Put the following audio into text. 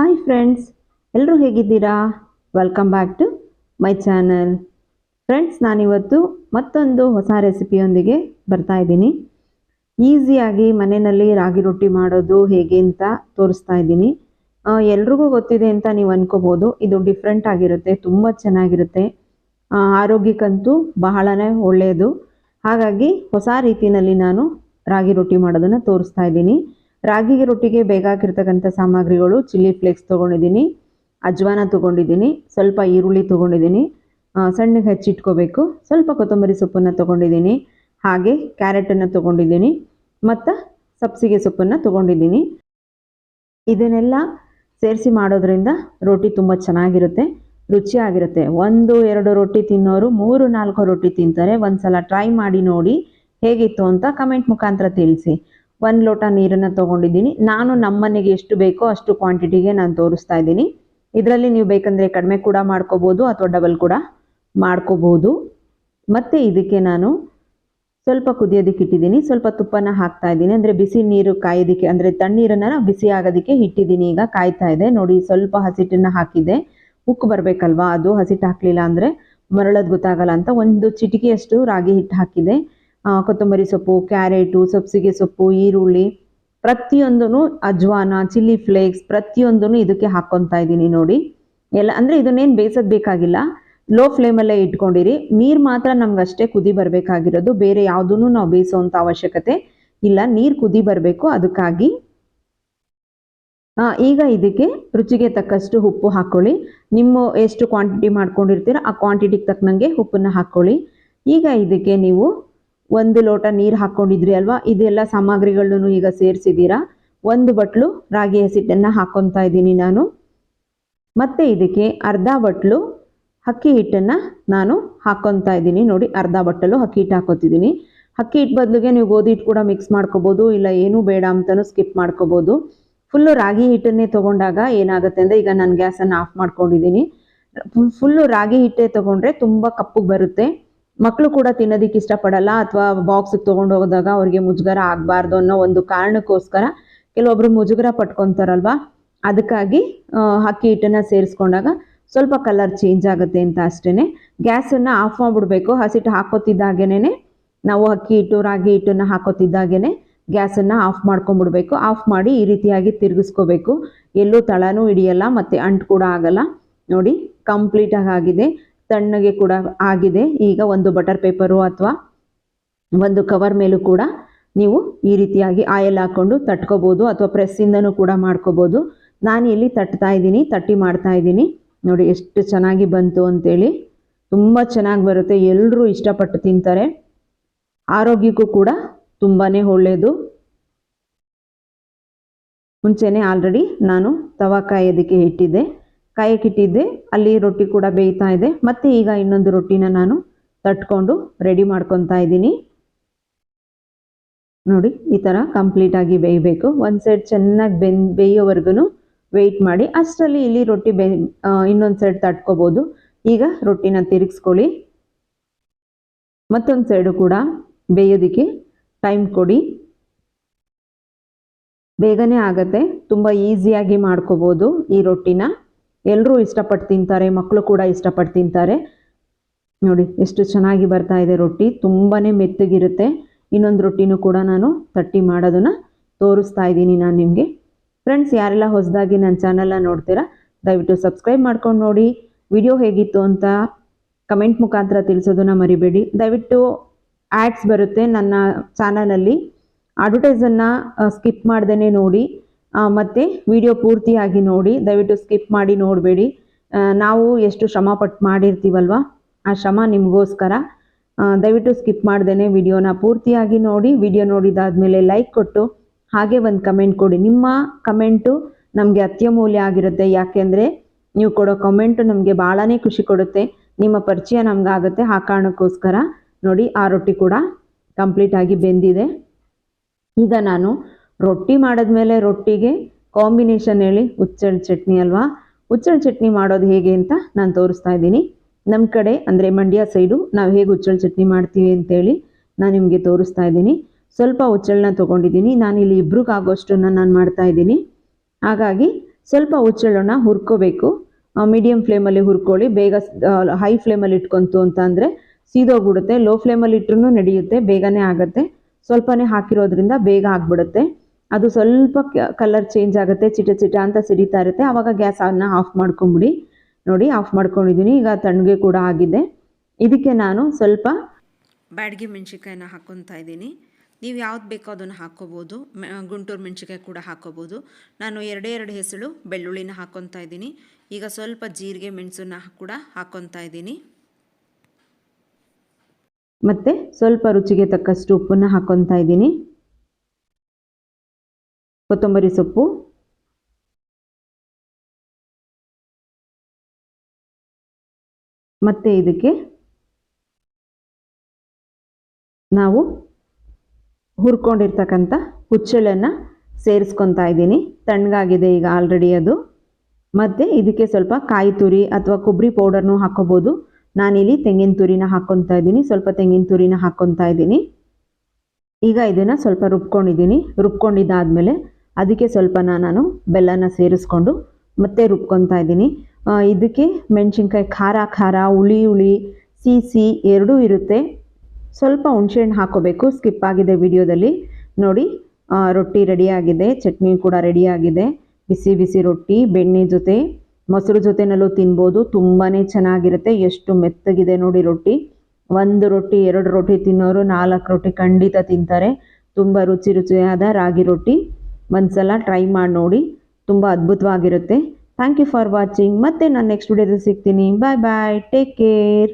Hi friends ಎಲ್ಲರೂ ಹೇಗಿದ್ದೀರಾ? Welcome back to my channel friends ನಾನಿವತ್ತು ಮತ್ತೊಂದು ಹೊಸ ರೆಸಿಪಿಯೊಂದಿಗೆ ಬರ್ತಾ ಇದ್ದೀನಿ. ಈಸಿಯಾಗಿ ಮನೆಯಲ್ಲಿ ರಾಗಿ ರೊಟ್ಟಿ ಮಾಡೋದು ಹೇಗೆ ಅಂತ ತೋರಿಸ್ತಾ ಇದ್ದೀನಿ. ಎಲ್ರಿಗೂ ಗೊತ್ತಿದೆ ಅಂತ ನೀವು ಅನ್ಕೋಬೋದು. ಇದು ಡಿಫ್ರೆಂಟ್ ಆಗಿರುತ್ತೆ, ತುಂಬ ಚೆನ್ನಾಗಿರುತ್ತೆ. ಆರೋಗ್ಯಕ್ಕಂತೂ ಬಹಳನೇ ಒಳ್ಳೆಯದು. ಹಾಗಾಗಿ ಹೊಸ ರೀತಿಯಲ್ಲಿ ನಾನು ರಾಗಿ ರೊಟ್ಟಿ ಮಾಡೋದನ್ನು ತೋರಿಸ್ತಾ ಇದ್ದೀನಿ. ರಾಗಿ ರೊಟ್ಟಿಗೆ ಬೇಕಾಗಿರ್ತಕ್ಕಂಥ ಸಾಮಗ್ರಿಗಳು, ಚಿಲ್ಲಿ ಫ್ಲೇಕ್ಸ್ ತೊಗೊಂಡಿದ್ದೀನಿ, ಅಜ್ವಾನ ತೊಗೊಂಡಿದ್ದೀನಿ, ಸ್ವಲ್ಪ ಈರುಳ್ಳಿ ತೊಗೊಂಡಿದ್ದೀನಿ ಸಣ್ಣಗೆ ಹೆಚ್ಚಿಟ್ಕೋಬೇಕು, ಸ್ವಲ್ಪ ಕೊತ್ತಂಬರಿ ಸೊಪ್ಪನ್ನು ತೊಗೊಂಡಿದ್ದೀನಿ, ಹಾಗೆ ಕ್ಯಾರೆಟನ್ನು ತೊಗೊಂಡಿದ್ದೀನಿ, ಮತ್ತು ಸಬ್ಸಿಗೆ ಸೊಪ್ಪನ್ನು ತೊಗೊಂಡಿದ್ದೀನಿ. ಇದನ್ನೆಲ್ಲ ಸೇರಿಸಿ ಮಾಡೋದ್ರಿಂದ ರೊಟ್ಟಿ ತುಂಬ ಚೆನ್ನಾಗಿರುತ್ತೆ, ರುಚಿಯಾಗಿರುತ್ತೆ. ಒಂದು, ಎರಡು ರೊಟ್ಟಿ ತಿನ್ನೋರು, ಮೂರು, ನಾಲ್ಕು ರೊಟ್ಟಿ ತಿಂತಾರೆ. ಒಂದು ಸಲ ಟ್ರೈ ಮಾಡಿ ನೋಡಿ ಹೇಗಿತ್ತು ಅಂತ ಕಮೆಂಟ್ ಮುಖಾಂತರ ತಿಳಿಸಿ. ಒಂದು ಲೋಟ ನೀರನ್ನು ತೊಗೊಂಡಿದ್ದೀನಿ. ನಾನು ನಮ್ಮನೆಗೆ ಎಷ್ಟು ಬೇಕೋ ಅಷ್ಟು ಕ್ವಾಂಟಿಟಿಗೆ ನಾನು ತೋರಿಸ್ತಾ ಇದ್ದೀನಿ. ಇದರಲ್ಲಿ ನೀವು ಬೇಕಂದರೆ ಕಡಿಮೆ ಕೂಡ ಮಾಡ್ಕೋಬೋದು ಅಥವಾ ಡಬಲ್ ಕೂಡ ಮಾಡ್ಕೋಬೋದು. ಮತ್ತು ಇದಕ್ಕೆ ನಾನು ಸ್ವಲ್ಪ ಕುದಿಯೋದಕ್ಕೆ ಇಟ್ಟಿದ್ದೀನಿ. ಸ್ವಲ್ಪ ತುಪ್ಪನ ಹಾಕ್ತಾ ಇದ್ದೀನಿ. ಅಂದರೆ ಬಿಸಿ ನೀರು ಕಾಯೋದಕ್ಕೆ, ಅಂದರೆ ತಣ್ಣೀರನ್ನು ಬಿಸಿ ಆಗೋದಕ್ಕೆ ಇಟ್ಟಿದ್ದೀನಿ. ಈಗ ಕಾಯ್ತಾ ಇದೆ. ನೋಡಿ, ಸ್ವಲ್ಪ ಹಸಿಟ್ಟನ್ನು ಹಾಕಿದೆ ಉಕ್ಕು ಬರಬೇಕಲ್ವಾ? ಅದು ಹಸಿಟ್ಟು ಹಾಕಲಿಲ್ಲ ಅಂದರೆ ಮರಳೋದು ಗೊತ್ತಾಗಲ್ಲ ಅಂತ ಒಂದು ಚಿಟಿಕೆಯಷ್ಟು ರಾಗಿ ಹಿಟ್ಟು ಹಾಕಿದೆ ಕೊತ್ತಂಬರಿ ಸೊಪ್ಪು ಕ್ಯಾರೆಟು ಸಬ್ಸಿಗೆ ಸೊಪ್ಪು ಈರುಳ್ಳಿ ಪ್ರತಿಯೊಂದೂ ಅಜ್ವಾನ ಚಿಲ್ಲಿ ಫ್ಲೇಕ್ಸ್ ಪ್ರತಿಯೊಂದೂ ಇದಕ್ಕೆ ಹಾಕ್ಕೊತಾ ಇದ್ದೀನಿ ನೋಡಿ. ಎಲ್ಲ ಅಂದರೆ ಇದನ್ನೇನು ಬೇಯಿಸೋದು ಬೇಕಾಗಿಲ್ಲ. ಲೋ ಫ್ಲೇಮಲ್ಲೇ ಇಟ್ಕೊಂಡಿರಿ. ನೀರು ಮಾತ್ರ ನಮ್ಗೆ ಅಷ್ಟೇ ಕುದಿ ಬರಬೇಕಾಗಿರೋದು. ಬೇರೆ ಯಾವುದೂ ನಾವು ಬೇಯಿಸೋವಂಥ ಅವಶ್ಯಕತೆ ಇಲ್ಲ. ನೀರು ಕುದಿ ಬರಬೇಕು. ಅದಕ್ಕಾಗಿ ಆ, ಈಗ ಇದಕ್ಕೆ ರುಚಿಗೆ ತಕ್ಕಷ್ಟು ಉಪ್ಪು ಹಾಕ್ಕೊಳ್ಳಿ ನಿಮ್ಮ ಎಷ್ಟು ಕ್ವಾಂಟಿಟಿ ಮಾಡ್ಕೊಂಡಿರ್ತೀರ ಆ ಕ್ವಾಂಟಿಟಿಗೆ ತಕ್ಕನಂಗೆ ಉಪ್ಪನ್ನು ಹಾಕ್ಕೊಳ್ಳಿ ಈಗ ಇದಕ್ಕೆ ನೀವು ಒಂದು ಲೋಟ ನೀರು ಹಾಕ್ಕೊಂಡಿದ್ರಿ ಅಲ್ವಾ? ಇದೆಲ್ಲ ಸಾಮಗ್ರಿಗಳನ್ನು ಈಗ ಸೇರಿಸಿದ್ದೀರಾ? ಒಂದು ಬಟ್ಲು ರಾಗಿ ಹಸಿಟ್ಟನ್ನು ಹಾಕ್ಕೊತಾ ಇದ್ದೀನಿ ನಾನು. ಮತ್ತೆ ಇದಕ್ಕೆ ಅರ್ಧ ಬಟ್ಲು ಅಕ್ಕಿ ಹಿಟ್ಟನ್ನು ನಾನು ಹಾಕ್ಕೊತಾ ಇದ್ದೀನಿ. ನೋಡಿ, ಅರ್ಧ ಬಟ್ಟಲು ಅಕ್ಕಿ ಹಿಟ್ಟು ಹಾಕೋತಿದ್ದೀನಿ. ಅಕ್ಕಿ ಹಿಟ್ಟು ಬದಲಿಗೆ ನೀವು ಗೋಧಿ ಹಿಟ್ಟು ಕೂಡ ಮಿಕ್ಸ್ ಮಾಡ್ಕೋಬೋದು, ಇಲ್ಲ ಏನೂ ಬೇಡ ಅಂತಲೂ ಸ್ಕಿಪ್ ಮಾಡ್ಕೋಬೋದು. ಫುಲ್ಲು ರಾಗಿ ಹಿಟ್ಟನ್ನೇ ತೊಗೊಂಡಾಗ ಏನಾಗುತ್ತೆ ಅಂದರೆ, ಈಗ ನಾನು ಗ್ಯಾಸನ್ನು ಆಫ್ ಮಾಡ್ಕೊಂಡಿದ್ದೀನಿ. ಫುಲ್ಲು ರಾಗಿ ಹಿಟ್ಟೇ ತೊಗೊಂಡ್ರೆ ತುಂಬ ಕಪ್ಪಗೆ ಬರುತ್ತೆ. ಮಕ್ಕಳು ಕೂಡ ತಿನ್ನೋದಕ್ಕೆ ಇಷ್ಟಪಡಲ್ಲ ಅಥವಾ ಬಾಕ್ಸಿಗೆ ತೊಗೊಂಡು ಹೋದಾಗ ಅವ್ರಿಗೆ ಮುಜುಗರ ಆಗಬಾರ್ದು ಅನ್ನೋ ಒಂದು ಕಾರಣಕ್ಕೋಸ್ಕರ ಕೆಲವೊಬ್ರು ಮುಜುಗರ ಪಟ್ಕೊತಾರಲ್ವಾ? ಅದಕ್ಕಾಗಿ ಅಕ್ಕಿ ಹಿಟ್ಟನ್ನು ಸೇರಿಸ್ಕೊಂಡಾಗ ಸ್ವಲ್ಪ ಕಲರ್ ಚೇಂಜ್ ಆಗುತ್ತೆ ಅಂತ ಅಷ್ಟೇ ಗ್ಯಾಸನ್ನು ಆಫ್ ಮಾಡಿಬಿಡ್ಬೇಕು. ಹಸಿಟ್ಟು ಹಾಕೋತಿದ್ದಾಗೇನೆ ನಾವು ಅಕ್ಕಿ ಹಿಟ್ಟು, ರಾಗಿ ಹಿಟ್ಟನ್ನು ಹಾಕೋತಿದ್ದಾಗೇನೆ ಗ್ಯಾಸನ್ನು ಆಫ್ ಮಾಡ್ಕೊಂಡ್ಬಿಡ್ಬೇಕು ಆಫ್ ಮಾಡಿ ಈ ರೀತಿಯಾಗಿ ತಿರುಗಿಸ್ಕೋಬೇಕು. ಎಲ್ಲೂ ತಳನೂ ಹಿಡಿಯಲ್ಲ, ಮತ್ತು ಅಂಟು ಕೂಡ ಆಗಲ್ಲ. ನೋಡಿ ಕಂಪ್ಲೀಟಾಗಿ ಆಗಿದೆ. ತಣ್ಣಗೆ ಕೂಡ ಆಗಿದೆ. ಈಗ ಒಂದು ಬಟರ್ ಪೇಪರು ಅಥವಾ ಒಂದು ಕವರ್ ಮೇಲೂ ಕೂಡ ನೀವು ಈ ರೀತಿಯಾಗಿ ಆಯಿಲ್ ಹಾಕ್ಕೊಂಡು ತಟ್ಕೋಬೋದು ಅಥವಾ ಪ್ರೆಸ್ಸಿಂದನೂ ಕೂಡ ಮಾಡ್ಕೋಬೋದು. ನಾನು ಇಲ್ಲಿ ತಟ್ತಾ ಇದ್ದೀನಿ, ತಟ್ಟಿ ಮಾಡ್ತಾ ಇದ್ದೀನಿ. ನೋಡಿ ಎಷ್ಟು ಚೆನ್ನಾಗಿ ಬಂತು ಅಂತೇಳಿ. ತುಂಬ ಚೆನ್ನಾಗಿ ಬರುತ್ತೆ. ಎಲ್ಲರೂ ಇಷ್ಟಪಟ್ಟು ತಿಂತಾರೆ. ಆರೋಗ್ಯಕ್ಕೂ ಕೂಡ ತುಂಬಾ ಒಳ್ಳೆಯದು ಮುಂಚೆನೇ ಆಲ್ರೆಡಿ ನಾನು ತವಾ ಅದಕ್ಕೆ ಇಟ್ಟಿದ್ದೆ. ಕಾಯಕ್ಕೆ ಇಟ್ಟಿದ್ದೆ ಅಲ್ಲಿ ರೊಟ್ಟಿ ಕೂಡ ಬೇಯ್ತಾ ಇದೆ. ಮತ್ತು ಈಗ ಇನ್ನೊಂದು ರೊಟ್ಟಿನ ನಾನು ತಟ್ಕೊಂಡು ರೆಡಿ ಮಾಡ್ಕೊತಾ ಇದ್ದೀನಿ. ನೋಡಿ, ಈ ಥರ ಕಂಪ್ಲೀಟಾಗಿ ಬೇಯಬೇಕು. ಒಂದು ಸೈಡ್ ಚೆನ್ನಾಗಿ ಬೆನ್ ಬೇಯೋವರೆಗೂ ವೆಯ್ಟ್ ಮಾಡಿ, ಅಷ್ಟರಲ್ಲಿ ಇಲ್ಲಿ ರೊಟ್ಟಿ ಬೆ ಇನ್ನೊಂದು ಸೈಡ್ ತಟ್ಕೋಬೋದು. ಈಗ ರೊಟ್ಟಿನ ತಿರುಗಿಸ್ಕೊಳ್ಳಿ. ಮತ್ತೊಂದು ಸೈಡು ಕೂಡ ಬೇಯೋದಕ್ಕೆ ಟೈಮ್ ಕೊಡಿ. ಬೇಗನೆ ಆಗತ್ತೆ. ತುಂಬ ಈಸಿಯಾಗಿ ಮಾಡ್ಕೋಬೋದು ಈ ರೊಟ್ಟಿನ. ಎಲ್ಲರೂ ಇಷ್ಟಪಟ್ಟು ತಿಂತಾರೆ ಮಕ್ಕಳು ಕೂಡ ಇಷ್ಟಪಟ್ಟು ತಿಂತಾರೆ. ನೋಡಿ, ಎಷ್ಟು ಚೆನ್ನಾಗಿ ಬರ್ತಾ ಇದೆ ರೊಟ್ಟಿ. ತುಂಬಾ ಮೆತ್ತಗಿರುತ್ತೆ. ಇನ್ನೊಂದು ರೊಟ್ಟಿನೂ ಕೂಡ ನಾನು ತಟ್ಟಿ ಮಾಡೋದನ್ನು ತೋರಿಸ್ತಾ ಇದ್ದೀನಿ ನಾನು ನಿಮಗೆ. ಫ್ರೆಂಡ್ಸ್ ಯಾರೆಲ್ಲ ಹೊಸದಾಗಿ ನನ್ನ ಚಾನಲ್ನ ನೋಡ್ತೀರಾ, ದಯವಿಟ್ಟು ಸಬ್ಸ್ಕ್ರೈಬ್ ಮಾಡ್ಕೊಂಡು ನೋಡಿ. ವಿಡಿಯೋ ಹೇಗಿತ್ತು ಅಂತ ಕಮೆಂಟ್ ಮುಖಾಂತರ ತಿಳಿಸೋದನ್ನ ಮರಿಬೇಡಿ. ದಯವಿಟ್ಟು ಆ್ಯಡ್ಸ್ ಬರುತ್ತೆ ನನ್ನ ಚಾನಲಲ್ಲಿ. ಅಡ್ವರ್ಟೈಸನ್ನು ಸ್ಕಿಪ್ ಮಾಡ್ದೇ ನೋಡಿ. ಮತ್ತೆ ವಿಡಿಯೋ ಪೂರ್ತಿಯಾಗಿ ನೋಡಿ, ದಯವಿಟ್ಟು ಸ್ಕಿಪ್ ಮಾಡಿ ನೋಡಬೇಡಿ. ನಾವು ಎಷ್ಟು ಶ್ರಮಪಟ್ಟು ಮಾಡಿರ್ತೀವಲ್ವ? ಆ ಶ್ರಮ ನಿಮಗೋಸ್ಕರ. ದಯವಿಟ್ಟು ಸ್ಕಿಪ್ ಮಾಡ್ದೇ ವಿಡಿಯೋನ ಪೂರ್ತಿಯಾಗಿ ನೋಡಿ ವಿಡಿಯೋ ನೋಡಿದಾದ್ಮೇಲೆ ಲೈಕ್ ಕೊಟ್ಟು, ಹಾಗೆ ಒಂದು ಕಮೆಂಟ್ ಕೊಡಿ. ನಿಮ್ಮ ಕಮೆಂಟು ನಮಗೆ ಅತ್ಯಮೂಲ್ಯ ಆಗಿರುತ್ತೆ. ಯಾಕೆಂದರೆ ನೀವು ಕೊಡೋ ಕಮೆಂಟು ನಮಗೆ ಭಾಳನೇ ಖುಷಿ ಕೊಡುತ್ತೆ. ನಿಮ್ಮ ಪರಿಚಯ ನಮಗಾಗುತ್ತೆ. ಆ ಕಾರಣಕ್ಕೋಸ್ಕರ ನೋಡಿ, ಆ ರೊಟ್ಟಿ ಕೂಡ ಕಂಪ್ಲೀಟಾಗಿ ಬೆಂದಿದೆ. ಈಗ ನಾನು ರೊಟ್ಟಿ ಮಾಡಿದ್ಮೇಲೆ ರೊಟ್ಟಿಗೆ ಕಾಂಬಿನೇಷನ್ ಹೇಳಿ ಹುಚ್ಚಳ ಚಟ್ನಿ ಅಲ್ವಾ? ಹುಚ್ಚಳ ಚಟ್ನಿ ಮಾಡೋದು ಹೇಗೆ ಅಂತ ನಾನು ತೋರಿಸ್ತಾ ಇದ್ದೀನಿ. ನಮ್ಮ ಕಡೆ ಅಂದರೆ ಮಂಡ್ಯ ಸೈಡು ನಾವು ಹೇಗೆ ಹುಚ್ಚಳ ಚಟ್ನಿ ಮಾಡ್ತೀವಿ ಅಂತೇಳಿ ನಾನು ನಿಮಗೆ ತೋರಿಸ್ತಾ ಇದ್ದೀನಿ. ಸ್ವಲ್ಪ ಹುಚ್ಚಳನ್ನ ತೊಗೊಂಡಿದ್ದೀನಿ. ನಾನಿಲ್ಲಿ ಇಬ್ರಿಗಾಗೋಷ್ಟನ್ನು ನಾನು ಮಾಡ್ತಾ ಇದ್ದೀನಿ. ಹಾಗಾಗಿ ಸ್ವಲ್ಪ ಹುಚ್ಚೆಳ್ಳನ್ನ ಹುರ್ಕೋಬೇಕು. ಮೀಡಿಯಮ್ ಫ್ಲೇಮಲ್ಲಿ ಹುರ್ಕೊಳ್ಳಿ. ಬೇಗ ಹೈ ಫ್ಲೇಮಲ್ಲಿ ಇಟ್ಕೊಂತು ಅಂತ ಅಂದರೆ ಸೀದೋಗ್ಬಿಡುತ್ತೆ. ಲೋ ಫ್ಲೇಮಲ್ಲಿ ಇಟ್ರೂ ನಡೆಯುತ್ತೆ. ಬೇಗನೆ ಆಗುತ್ತೆ. ಸ್ವಲ್ಪನೇ ಹಾಕಿರೋದ್ರಿಂದ ಬೇಗ ಆಗಿಬಿಡುತ್ತೆ. ಅದು ಸ್ವಲ್ಪ ಕಲರ್ ಚೇಂಜ್ ಆಗುತ್ತೆ ಚಿಟ ಚಿಟ ಅಂತ ಸಿಡಿತಾ ಇರುತ್ತೆ. ಆವಾಗ ಗ್ಯಾಸನ್ನು ಆಫ್ ಮಾಡ್ಕೊಂಬಿಡಿ. ನೋಡಿ ಆಫ್ ಮಾಡ್ಕೊಂಡಿದ್ದೀನಿ ಈಗ ತಣ್ಣಗೆ ಕೂಡ ಆಗಿದೆ. ಇದಕ್ಕೆ ನಾನು ಸ್ವಲ್ಪ ಬ್ಯಾಡಗಿ ಮೆಣಸಿನ್ಕಾಯಿನ ಹಾಕ್ಕೊತಾ ಇದ್ದೀನಿ. ನೀವು ಯಾವ್ದು ಬೇಕೋ ಅದನ್ನು ಹಾಕ್ಕೋಬೋದು ಗುಂಟೂರು ಮೆಣಸಿನ್ಕಾಯಿ ಕೂಡ ಹಾಕ್ಕೋಬೋದು ನಾನು ಎರಡೇ ಎರಡು ಹೆಸಳು ಬೆಳ್ಳುಳ್ಳಿನ ಹಾಕ್ಕೊತಾ ಇದ್ದೀನಿ. ಈಗ ಸ್ವಲ್ಪ ಜೀರಿಗೆ ಮೆಣಸನ್ನ ಕೂಡ ಹಾಕ್ಕೊತಾ ಇದ್ದೀನಿ. ಮತ್ತು ಸ್ವಲ್ಪ ರುಚಿಗೆ ತಕ್ಕಷ್ಟು ಉಪ್ಪನ್ನು ಹಾಕ್ಕೊತಾ ಇದ್ದೀನಿ. ಕೊತ್ತಂಬರಿ ಸೊಪ್ಪು. ಮತ್ತೆ ಇದಕ್ಕೆ ನಾವು ಹುರ್ಕೊಂಡಿರ್ತಕ್ಕಂಥ ಹುಚ್ಚಳನ್ನು ಸೇರಿಸ್ಕೊತಾ ಇದ್ದೀನಿ. ತಣ್ಣಗಾಗಿದೆ ಈಗ ಆಲ್ರೆಡಿ ಅದು. ಮತ್ತು ಇದಕ್ಕೆ ಸ್ವಲ್ಪ ಕಾಯಿ ತುರಿ ಅಥವಾ ಕೊಬ್ಬರಿ ಪೌಡರ್ನು ಹಾಕೋಬೋದು. ನಾನಿಲ್ಲಿ ತೆಂಗಿನ ತುರಿನ ಹಾಕ್ಕೊತಾ ಇದ್ದೀನಿ. ಸ್ವಲ್ಪ ತೆಂಗಿನ ತುರಿನ ಹಾಕ್ಕೊತಾ ಇದ್ದೀನಿ. ಈಗ ಇದನ್ನು ಸ್ವಲ್ಪ ರುಬ್ಕೊಂಡಿದ್ದೀನಿ. ರುಬ್ಕೊಂಡಿದ್ದಾದಮೇಲೆ ಅದಕ್ಕೆ ಸ್ವಲ್ಪ ನಾನು ಬೆಲ್ಲನ ಸೇರಿಸ್ಕೊಂಡು ಮತ್ತೆ ರುಬ್ಕೊತಾ ಇದ್ದೀನಿ. ಇದಕ್ಕೆ ಮೆಣಸಿನ್ಕಾಯಿ ಖಾರ ಖಾರ, ಹುಳಿ ಹುಳಿ ಸಿಹಿ ಎರಡೂ ಇರುತ್ತೆ. ಸ್ವಲ್ಪ ಹುಣಸೆಹಣ್ಣು ಹಾಕೋಬೇಕು. ಸ್ಕಿಪ್ ಆಗಿದೆ ವಿಡಿಯೋದಲ್ಲಿ. ನೋಡಿ ರೊಟ್ಟಿ ರೆಡಿಯಾಗಿದೆ ಚಟ್ನಿ ಕೂಡ ರೆಡಿಯಾಗಿದೆ ಬಿಸಿ ಬಿಸಿ ರೊಟ್ಟಿ, ಬೆಣ್ಣೆ ಜೊತೆ, ಮೊಸರು ಜೊತೆನಲ್ಲೂ ತಿನ್ಬೋದು. ತುಂಬಾ ಚೆನ್ನಾಗಿರುತ್ತೆ. ಎಷ್ಟು ಮೆತ್ತಗಿದೆ ನೋಡಿ ರೊಟ್ಟಿ. ಒಂದು ರೊಟ್ಟಿ, ಎರಡು ರೊಟ್ಟಿ ತಿನ್ನೋರು ನಾಲ್ಕು ರೊಟ್ಟಿ ಖಂಡಿತ ತಿಂತಾರೆ. ತುಂಬ ರುಚಿ ರುಚಿಯಾದ ರಾಗಿ ರೊಟ್ಟಿ. ಒಂದ್ಸಲ ಟ್ರೈ ಮಾಡಿ ನೋಡಿ. ತುಂಬ ಅದ್ಭುತವಾಗಿರುತ್ತೆ. ಥ್ಯಾಂಕ್ ಯು ಫಾರ್ ವಾಚಿಂಗ್ ಮತ್ತೆ ನಾನು ನೆಕ್ಸ್ಟ್ ವಿಡಿಯೋದಲ್ಲಿ ಸಿಗ್ತೀನಿ. ಬಾಯ್ ಬಾಯ್ ಟೇಕ್ ಕೇರ್